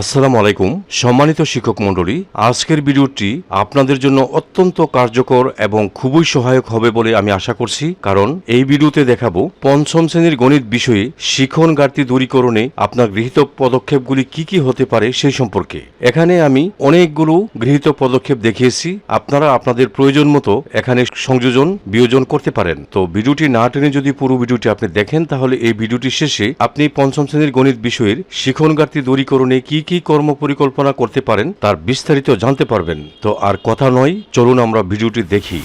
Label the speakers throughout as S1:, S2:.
S1: আসসালামু আলাইকুম, সম্মানিত শিক্ষক মণ্ডলী। আজকের ভিডিওটি আপনাদের জন্য অত্যন্ত কার্যকর এবং খুবই সহায়ক হবে বলে আমি আশা করছি। কারণ এই ভিডিওতে দেখাবো পঞ্চম শ্রেণির গণিত বিষয়ে শিখন ঘাটতি দূরীকরণে আপনার গৃহীত পদক্ষেপগুলি কি কি হতে পারে সেই সম্পর্কে। এখানে আমি অনেকগুলো গৃহীত পদক্ষেপ দেখিয়েছি। আপনারা আপনাদের প্রয়োজন মতো এখানে সংযোজন, বিয়োজন করতে পারেন। তো ভিডিওটি না টেনে যদি পুরো ভিডিওটি আপনি দেখেন, তাহলে এই ভিডিওটি শেষে আপনি পঞ্চম শ্রেণির গণিত বিষয়ের শিখন ঘাটতি দূরীকরণে কি কি কর্ম পরিকল্পনা করতে পারেন তার বিস্তারিত জানতে পারবেন। তো আর কথা নয়, চলুন আমরা ভিডিওটি দেখি।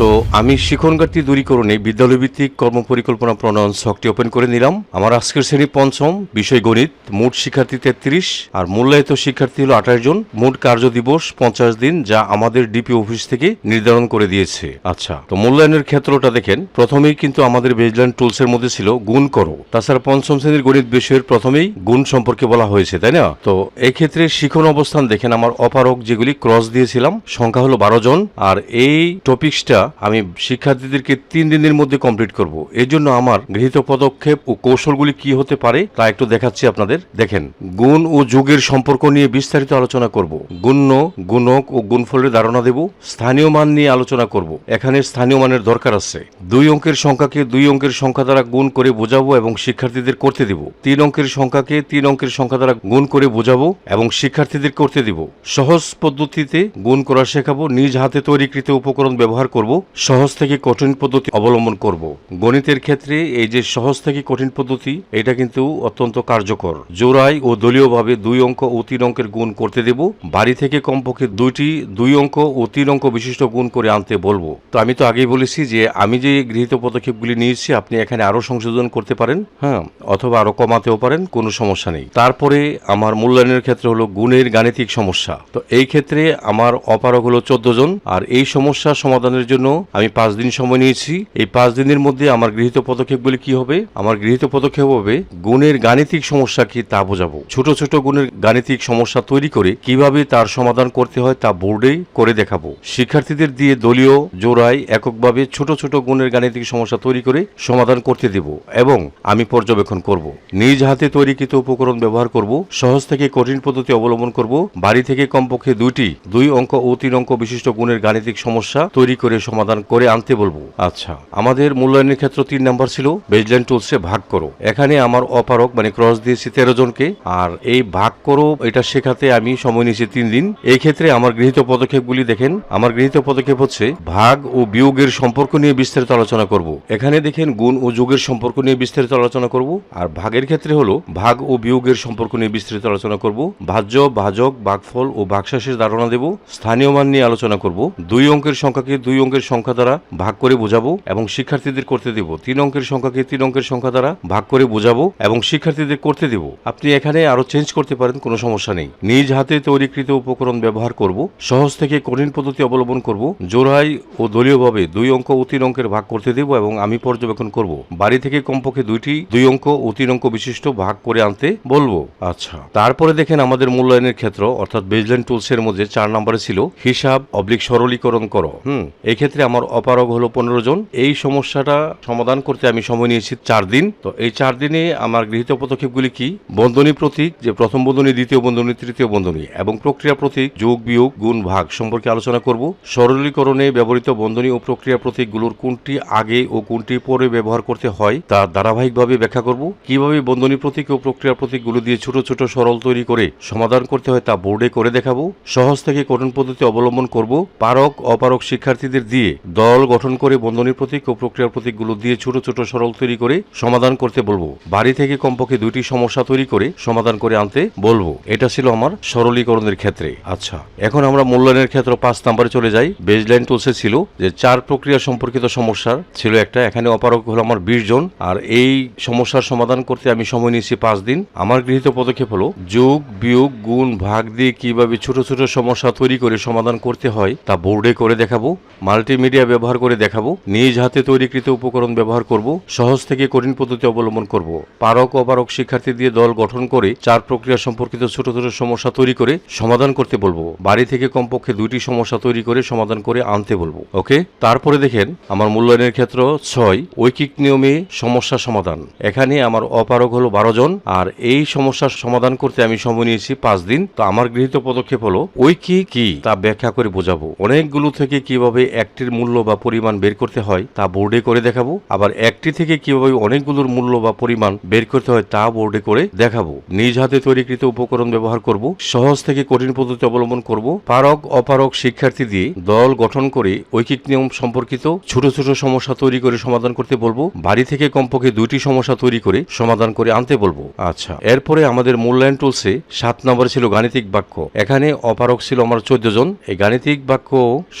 S1: তো আমি ঘাটতি দূরীকরণে বিদ্যালয়ভিত্তিক কর্ম পরিকল্পনা প্রণয়ন ছকটি ওপেন করে নিলাম। আমার আজকের শ্রেণি পঞ্চম, বিষয় গণিত, মোট শিক্ষার্থী তেত্রিশ, আর মূল্যায়িত শিক্ষার্থী হলো আঠাশ জন। মোট কার্য দিবস পঞ্চাশ দিন, যা আমাদের ডিপি অফিস থেকে নির্ধারণ করে দিয়েছে। আচ্ছা তো মূল্যায়নের ক্ষেত্রটা দেখেন। প্রথমেই কিন্তু আমাদের বেজল্যান্ড টুলস এর মধ্যে ছিল গুণ করো। তাছাড়া পঞ্চম শ্রেণির গণিত বিষয়ের প্রথমেই গুণ সম্পর্কে বলা হয়েছে, তাই না? তো এক্ষেত্রে শিখন অবস্থান দেখেন, আমার অপারক যেগুলি ক্রস দিয়েছিলাম, সংখ্যা হলো বারো জন, আর এই টপিক্সটা আমি শিক্ষার্থীদেরকে তিন দিনের মধ্যে কমপ্লিট করব। জন্য আমার গৃহীত পদক্ষেপ ও কৌশলগুলি কি হতে পারে তা একটু দেখাচ্ছি আপনাদের। দেখেন, গুণ ও যুগের সম্পর্ক নিয়ে বিস্তারিত আলোচনা করব। গুণ্য, গুণক ও গুণফলের ধারণা দেব। স্থানীয় মান নিয়ে আলোচনা করব। এখানে স্থানীয় মানের দরকার আছে। দুই অঙ্কের সংখ্যাকে দুই অঙ্কের সংখ্যা দ্বারা গুণ করে বোঝাবো এবং শিক্ষার্থীদের করতে দিব। তিন অঙ্কের সংখ্যাকে তিন অঙ্কের সংখ্যা দ্বারা গুণ করে বোঝাবো এবং শিক্ষার্থীদের করতে দিব। সহজ পদ্ধতিতে গুণ করা শেখাবো। নিজ হাতে তৈরিকৃত উপকরণ ব্যবহার করব। সহজ থেকে কঠিন পদ্ধতি অবলম্বন করব। গণিতের ক্ষেত্রে এই যে সহজ থেকে কঠিন পদ্ধতি, এটা কিন্তু অত্যন্ত কার্যকর। জোড়াই ও দলীয়ভাবে দুই অঙ্ক ও তিন অঙ্কের গুণ করতে দেব। বাড়ি থেকে কমপক্ষে দুইটি, দুই অঙ্ক ও তিন অঙ্ক বিশিষ্ট গুণ করে আনতে বলব। তো আমি তো আগেই বলেছি যে, আমি যে গৃহীত পদক্ষেপগুলি নিয়েছি, আপনি এখানে আরও সংশোধন করতে পারেন হ্যাঁ অথবা আরও কমাতেও পারেন, কোনো সমস্যা নেই। তারপরে আমার মূল্যায়নের ক্ষেত্রে হলো গুণের গাণিতিক সমস্যা। তো এই ক্ষেত্রে আমার অপারক হলো চোদ্দ জন, আর এই সমস্যা সমাধানের জন্য আমি পাঁচ দিন সময় নিয়েছি। এই পাঁচ দিনের মধ্যে আমার গৃহীত পদক্ষেপগুলি কি হবে? আমার গৃহীত পদক্ষেপ হবে গুণের গাণিতিক সমস্যা কি তা বোঝাবো। ছোট ছোট গুণের গাণিতিক সমস্যা তৈরি করে কীভাবে তার সমাধান করতে হয় তা বোর্ডে করে দেখাবো। শিক্ষার্থীদের দিয়ে দলীয় জোড়ায় এককভাবে ছোট ছোট গুণের গাণিতিক সমস্যা তৈরি করে সমাধান করতে দেব এবং আমি পর্যবেক্ষণ করব। নিজ হাতে তৈরিকৃত উপকরণ ব্যবহার করব, সহজ থেকে কঠিন পদ্ধতি অবলম্বন করব, বাড়ি থেকে কমপক্ষে দুইটি, দুই অঙ্ক ও তিন অঙ্ক বিশিষ্ট গুণের গাণিতিক সমস্যা তৈরি করে সমাধান করে আনতে বলব। আচ্ছা। আমাদের মূল্যায়নের ক্ষেত্র তিন নাম্বার ছিল বেজল্যান্ড টুলসে ভাগ করো। এখানে আমার অপারক মানে ক্রস দিয়েছি তেরো জনকে। আর এই ভাগ করো এটা শেখাতে আমি সময় নিয়েছি তিন দিন। এই ক্ষেত্রে আমার গৃহীত পদক্ষেপগুলি দেখেন। আমার গৃহীত পদক্ষেপ হচ্ছে ভাগ ও বিয়োগের সম্পর্ক নিয়ে বিস্তারিত আলোচনা করব। এখানে দেখেন গুণ ও যোগের সম্পর্ক নিয়ে বিস্তারিত আলোচনা করব। আর ভাগের ক্ষেত্রে হলো ভাগ ও বিয়োগের সম্পর্ক নিয়ে বিস্তারিত আলোচনা করব। ভাজ্য ভাজক ভাগফল ও ভাগশেষের ধারণা দেব। স্থানীয় মান নিয়ে আলোচনা করব। দুই অঙ্কের সংখ্যাকে দুই অঙ্কের সংখ্যা দ্বারা ভাগ করে বোঝাবো এবং শিক্ষার্থীদের করতে দেব। তিন অঙ্কের সংখ্যাকে তিন অঙ্কের সংখ্যা দ্বারা ভাগ করে বোঝাবো এবং শিক্ষার্থীদের করতে দেব। আপনি এখানে আরও চেঞ্জ করতে পারেন, কোনো সমস্যা নেই। নিজ হাতে তৈরিকৃত উপকরণ ব্যবহার করব, সহজ থেকে কঠিন পদ্ধতি অবলম্বন করব জোড়াই ও দলীয়ভাবে দুই অঙ্ক ও তিন অঙ্কের ভাগ করতে দেব এবং আমি পর্যবেক্ষণ করব। বাড়ি থেকে কমপক্ষে দুইটি, দুই অঙ্ক ও তিন অঙ্ক বিশিষ্ট ভাগ করে আনতে বলব। আচ্ছা তারপরে দেখেন আমাদের মূল্যায়নের ক্ষেত্র, অর্থাৎ বেজল্যান্ড টুলস এর মধ্যে চার নম্বরে ছিল, হিসাব অবলিক সরলীকরণ করো। হুম এই ক্ষেত্রে আমার অপারগ হলো পনেরো জন। এই সমস্যাটা সমাধান করতে আমি সময় নিয়েছি চার দিন। তো এই চার দিনে আমার গৃহীত পদক্ষেপগুলি কি? বন্ধনী প্রতীক, যে প্রথম বন্ধনী, দ্বিতীয় বন্ধনী, তৃতীয় বন্ধনী এবং প্রক্রিয়া প্রতীক, যোগ, বিয়োগ, গুণ, ভাগ সম্পর্কে আলোচনা করব। সরলীকরণে ব্যবহৃত বন্ধনী ও প্রক্রিয়া প্রতীকগুলোর কোনটি আগে ও কোনটি পরে ব্যবহার করতে হয় তা ধারাবাহিকভাবে ব্যাখ্যা করব। কীভাবে বন্ধনী প্রতীক ও প্রক্রিয়া প্রতীকগুলো দিয়ে ছোট ছোট, সরল তৈরি করে সমাধান করতে হয় তা বোর্ডে করে দেখাবো। সহজ থেকে কঠিন পদ্ধতি অবলম্বন করব। পারক, অপারক শিক্ষার্থীদের দিয়ে দল গঠন করে বন্ধনী প্রতীক ও প্রক্রিয়া প্রতীকগুলো দিয়ে ছোট ছোট সরল তৈরি করে সমাধান করতে বলব। বাড়ি থেকে কমপক্ষে দুইটি সমস্যা তৈরি করে সমাধান করে আনতে বলব। এটা ছিল আমার সরলীকরণের ক্ষেত্রে। আচ্ছা এখন আমরা মূল্যায়নের ক্ষেত্রে পাঁচ নাম্বারে চলে যাই। বেজলাইন টুলসে ছিল যে চার প্রক্রিয়া সম্পর্কিত সমস্যার ছিল একটা, এখানে অপারক হলো আমার বিশ জন, আর এই সমস্যার সমাধান করতে আমি সময় নিয়েছি পাঁচ দিন। আমার গৃহীত পদক্ষেপ হলো যোগ, বিয়োগ, গুণ, ভাগ দিয়ে কীভাবে ছোট ছোট সমস্যা তৈরি করে সমাধান করতে হয় তা বোর্ডে করে দেখাবো। মাল্টি মাল্টিমিডিয়া ব্যবহার করে দেখাবো। নিজ হাতে তৈরিকৃত উপকরণ ব্যবহার করব। সহজ থেকে কঠিন পদ্ধতি অবলম্বন করব। পারক, অপারক শিক্ষার্থী দিয়ে দল গঠন করে চার প্রক্রিয়া সম্পর্কিত ছোট ছোট সমস্যা তৈরি করে সমাধান করতে বলব। বাড়ি থেকে কমপক্ষে দুইটি সমস্যা তৈরি করে সমাধান করে আনতে বলব। ওকে? তারপরে দেখেন, আমার মূল্যায়নের ক্ষেত্র ছয়, ঐকিক নিয়মে সমস্যা সমাধান। এখানে আমার অপারক হলো বারো জন, আর এই সমস্যার সমাধান করতে আমি সময় নিয়েছি পাঁচ দিন। তো আমার গৃহীত পদক্ষেপ হলো ঐকিক কি তা ব্যাখ্যা করে বোঝাবো। অনেকগুলো থেকে কীভাবে একটির মূল্য বা পরিমাণ বের করতে হয়, তা বোর্ডে করে দেখাবো। আবার একটি থেকে কীভাবে অনেকগুলোর মূল্য বা পরিমাণ বের করতে হয়, তা বোর্ডে করে দেখাবো। নিজ হাতে তৈরিকৃত উপকরণ ব্যবহার করব, সহজ থেকে কঠিন পদ্ধতি অবলম্বন করব, পারক, অপারক শিক্ষার্থী দিয়ে দল গঠন করে ঐকিক নিয়ম সম্পর্কিত ছোট ছোট সমস্যা তৈরি করে সমাধান করতে বলব, বাড়ি থেকে কমপক্ষে দুইটি সমস্যা তৈরি করে সমাধান করে আনতে বলব। আচ্ছা এরপরে আমাদের মূল্যায়ন টুলসে সাত নম্বর ছিল গাণিতিক বাক্য। এখানে অপারক ছিল আমার চোদ্দ জন। এই গাণিতিক বাক্য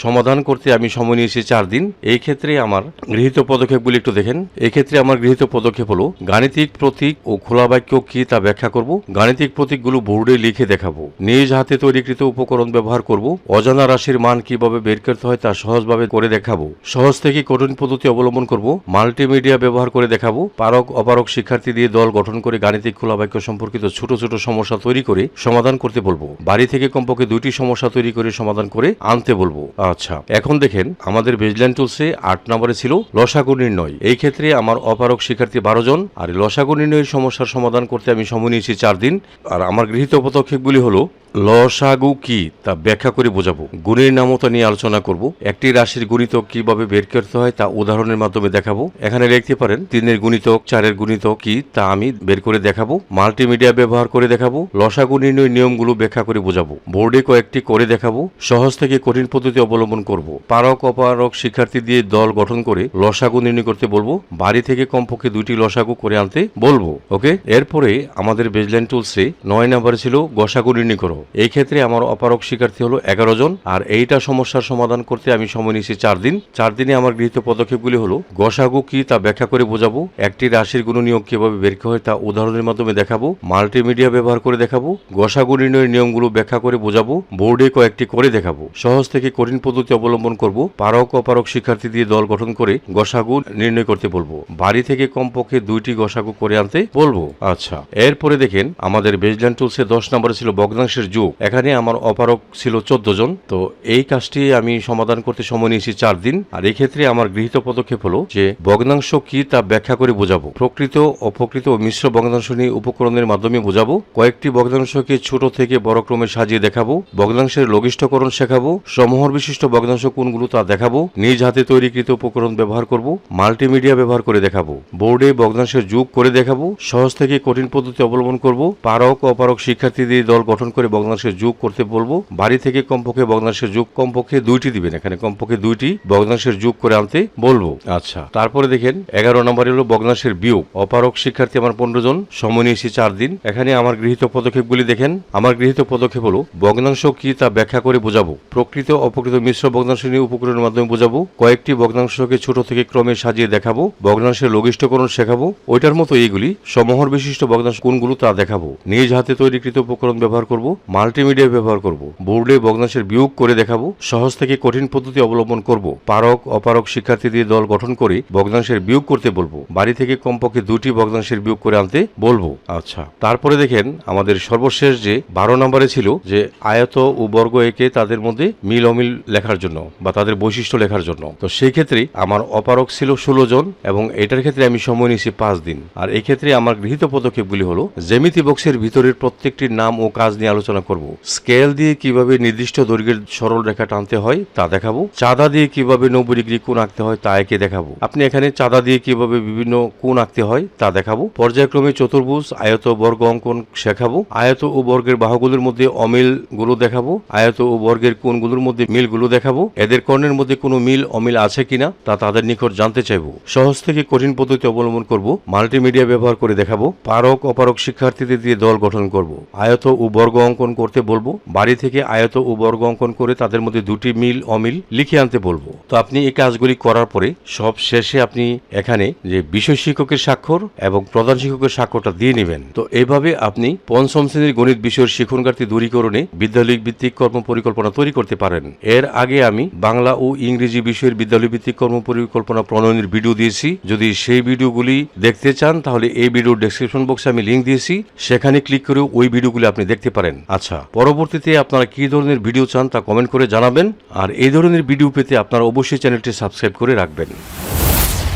S1: সমাধান করতে আমি সময় নিয়েছি চার দিন। এই ক্ষেত্রে আমার গৃহীত পদক্ষেপগুলি একটু দেখেন। এক্ষেত্রে আমার গৃহীত পদক্ষেপ হলো, গাণিতিক প্রতীক ও খোলা বাক্য কি তা ব্যাখ্যা করব, গাণিতিক প্রতীকগুলো বোর্ডে লিখে দেখাবো, নিজ হাতে তৈরিকৃত উপকরণ ব্যবহার করব, অজানা রাশির মান কীভাবে বের করতে হয় তা সহজভাবে করে দেখাবো, সহজ থেকে কঠিন পদ্ধতি অবলম্বন করব, মাল্টিমিডিয়া ব্যবহার করে দেখাবো, পারক অপারক শিক্ষার্থী দিয়ে দল গঠন করে গাণিতিক খোলা বাক্য সম্পর্কিত ছোট ছোট সমস্যা তৈরি করে সমাধান করতে বলব। বাড়ি থেকে কমপক্ষে দুইটি সমস্যা তৈরি করে সমাধান করে আনতে বলব। আচ্ছা এখন দেখেন আমাদের বেজল্যান্ড টুলসে আট নম্বরে ছিল লসাগু নির্ণয়। এই ক্ষেত্রে আমার অপারক শিক্ষার্থী বারো জন, আর লসাগু নির্ণয়ের সমস্যার সমাধান করতে আমি সময় নিয়েছি চার দিন। আর আমার গৃহীত পদক্ষেপগুলি হলো লসাগু কি তা ব্যাখ্যা করে বোঝাবো। গুণের নামতা নিয়ে আলোচনা করব। একটি রাশির গুণিতক কীভাবে বের করতে হয় তা উদাহরণের মাধ্যমে দেখাবো। এখানে লিখতে পারেন, তিনের গুণিতক, চারের গুণিতক কি তা আমি বের করে দেখাবো। মাল্টিমিডিয়া ব্যবহার করে দেখাবো। লসাগু নির্ণয় নিয়মগুলো ব্যাখ্যা করে বোঝাবো। বোর্ডে কয়েকটি করে দেখাবো। সহজ থেকে কঠিন পদ্ধতি অবলম্বন করব। পারক, অপারক, শিক্ষার্থী দিয়ে দল গঠন করে লসাগু নির্ণয় করতে বলব। বাড়ি থেকে কমপক্ষে দুইটি লসাগু করে আনতে বলব। ওকে? এরপরে আমাদের বেজল্যান্ড টুলসে নয় নাম্বারে ছিল গসাগু নির্ণয় করো। এই ক্ষেত্রে আমার অপারক শিক্ষার্থী হলো এগারো জন, আর এইটা সমস্যার সমাধান করতে আমি সময় নিয়েছি চার দিন। চার দিনে আমার গৃহীত পদক্ষেপগুলি হলো, গসাগু কি তা ব্যাখ্যা করে বোঝাবো, একটি রাশির গুণ গুণনীয়ক কীভাবে বের হয় তা উদাহরণের মাধ্যমে দেখাবো, মাল্টিমিডিয়া ব্যবহার করে দেখাবো, গসাগু নির্ণয়ের নিয়মগুলো ব্যাখ্যা করে বোঝাবো, বোর্ডে কয়েকটি করে দেখাবো, সহজ থেকে কঠিন পদ্ধতি অবলম্বন করব, পারক অপারক শিক্ষার্থী দিয়ে দল গঠন করে গসাগু নির্ণয় করতে বলব, বাড়ি থেকে কমপক্ষে দুইটি গসাগু করে আনতে বলব। আচ্ছা এরপরে দেখেন, আমাদের বেজল্যান্ড টুলসে দশ নম্বরে ছিল ভগ্নাংশের যুগ। এখানে আমার অপারক ছিল চোদ্দ জন। তো এই কাজটি আমি সমাধান করতে সময় নিয়েছি চার দিন। আর এই ক্ষেত্রে আমার গৃহীত পদক্ষেপ হলো যে, ভগ্নাংশ কি তা ব্যাখ্যা করে বোঝাবো। প্রকৃত, অপ্রকৃত ও মিশ্র ভগ্নাংশ নিয়ে উপকরণের মাধ্যমে বোঝাবো। কয়েকটি ভগ্নাংশকে ছোট থেকে বড় ক্রমে সাজিয়ে দেখাবো। ভগ্নাংশের লঘিষ্ঠকরণ শেখাবো। সমহর বিশিষ্ট ভগ্নাংশ কোনগুলো তা দেখাবো। নিজ হাতে তৈরিকৃত উপকরণ ব্যবহার করব। মাল্টিমিডিয়া ব্যবহার করে দেখাবো। বোর্ডে ভগ্নাংশের যুগ করে দেখাবো। সহজ থেকে কঠিন পদ্ধতি অবলম্বন করব। পারক, অপারক শিক্ষার্থীদের দল গঠন করে ভগ্নাংশের যুগ করতে বলব। বাড়ি থেকে কমপক্ষে ভগ্নাংশের যুগ কমপক্ষে দুইটি দিবেন। এখানে কমপক্ষে দুইটি ভগ্নাংশের যুগ করে আনতে বলব। আচ্ছা। তারপরে দেখেন এগারো নম্বরে হলো ভগ্নাংশের বিয়োগ। অপারক শিক্ষার্থী আমার পনেরো জন সময় নিয়েছি চার দিন। এখানে আমার গৃহীত পদক্ষেপগুলি দেখেন। আমার গৃহীত পদক্ষেপ হলো ভগ্নাংশ কি তা ব্যাখ্যা করে বোঝাবো। প্রকৃত অপ্রকৃত মিশ্র ভগ্নাংশ নিয়ে উপকরণের মাধ্যমে বোঝাবো। কয়েকটি ভগ্নাংশকে ছোট থেকে ক্রমে সাজিয়ে দেখাবো। ভগ্নাংশের লঘিষ্ঠকরণ শেখাবো। ওইটার মতো এইগুলি সমহর বিশিষ্ট ভগ্নাংশ কোনগুলো তা দেখাবো। নিজ হাতে তৈরিকৃত উপকরণ ব্যবহার করব। মাল্টিমিডিয়া ব্যবহার করব। বোর্ডে ভগ্নাংশের বিয়োগ করে দেখাবো। সহজ থেকে কঠিন পদ্ধতি অবলম্বন করব। পারক অপারক শিক্ষার্থী দিয়ে দল গঠন করে ভগ্নাংশের বিয়োগ করতে বলব। বাড়ি থেকে কমপক্ষে দুটি ভগ্নাংশের বিয়োগ করে আনতে বলব। আচ্ছা। তারপরে দেখেন আমাদের সর্বশেষ যে বারো নম্বরে ছিল যে আয়ত ও বর্গ একে তাদের মধ্যে মিল অমিল লেখার জন্য বা তাদের বৈশিষ্ট্য লেখার জন্য। তো সেই ক্ষেত্রে আমার অপারক ছিল ষোলো জন এবং এটার ক্ষেত্রে আমি সময় নিয়েছি পাঁচ দিন। আর এক্ষেত্রে আমার গৃহীত পদক্ষেপগুলি হলো জেমিতি বক্সের ভিতরের প্রত্যেকটির নাম ও কাজ নিয়ে আলোচনা করব। স্কেল দিয়ে কীভাবে নির্দিষ্ট দৈর্ঘ্যের সরল রেখা টানতে হয় তা দেখাবো। চাঁদা দিয়ে কীভাবে নব্বই ডিগ্রি কোণ আঁকতে হয় তা একে দেখাবো। আপনি এখানে চাঁদা দিয়ে কীভাবে বিভিন্ন কোণ আঁকতে হয় তা দেখাবো। পর্যায়ক্রমে চতুর্ভুজ, আয়ত বর্গ অঙ্কন শেখাবো। আয়ত ও বর্গের বাহুগুলোর মধ্যে অমিলগুলো দেখাবো। আয়ত ও বর্গের কোণগুলোর মধ্যে মিলগুলো দেখাবো। এদের কর্ণের মধ্যে কোনো মিল, অমিল আছে কিনা তা তাদের নিকট জানতে চাইব। সহজ থেকে কঠিন পদ্ধতি অবলম্বন করব, মাল্টিমিডিয়া ব্যবহার করে দেখাবো। পারক অপারক শিক্ষার্থীদের দিয়ে দল গঠন করব। আয়ত ও বর্গ অঙ্কন অঙ্কন করতে বলব। বাড়ি থেকে আয়ত ও বর্গ অঙ্কন করে তাদের মধ্যে দুটি মিল, অমিল লিখে আনতে বলব। তো আপনি এই কাজগুলি করার পরে সব শেষে আপনি এখানে যে বিষয় শিক্ষকের স্বাক্ষর এবং প্রধান শিক্ষকের স্বাক্ষরটা দিয়ে নেবেন। তো এভাবে আপনি পঞ্চম শ্রেণির গণিত বিষয়ের শিক্ষণঘাটতি দূরীকরণে বিদ্যালয় ভিত্তিক কর্ম পরিকল্পনা তৈরি করতে পারেন। এর আগে আমি বাংলা ও ইংরেজি বিষয়ের বিদ্যালয় ভিত্তিক কর্ম পরিকল্পনা প্রণয়নের ভিডিও দিয়েছি। যদি সেই ভিডিওগুলি দেখতে চান, তাহলে এই ভিডিও ডেসক্রিপশন বক্সে আমি লিংক দিয়েছি। সেখানে ক্লিক করে ওই ভিডিওগুলি আপনি দেখতে পারেন। আচ্ছা পরবর্তীতে আপনারা কি ধরনের ভিডিও চান তা কমেন্ট করে জানাবেন, আর এই ধরনের ভিডিও পেতে আপনারা অবশ্যই চ্যানেলটি সাবস্ক্রাইব করে রাখবেন।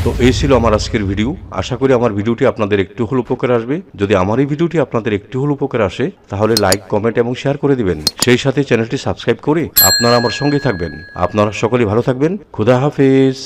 S1: তো এই ছিল আমার আজকের ভিডিও। আশা করি আমার ভিডিওটি আপনাদের একটু হল উপকার আসবে। যদি আমার এই ভিডিওটি আপনাদের একটু হল উপকার আসে, তাহলে লাইক, কমেন্ট এবং শেয়ার করে দিবেন। সেই সাথে চ্যানেলটি সাবস্ক্রাইব করে আপনারা আমার সঙ্গে থাকবেন। আপনারা সকলে ভালো থাকবেন। খুদা হাফেজ।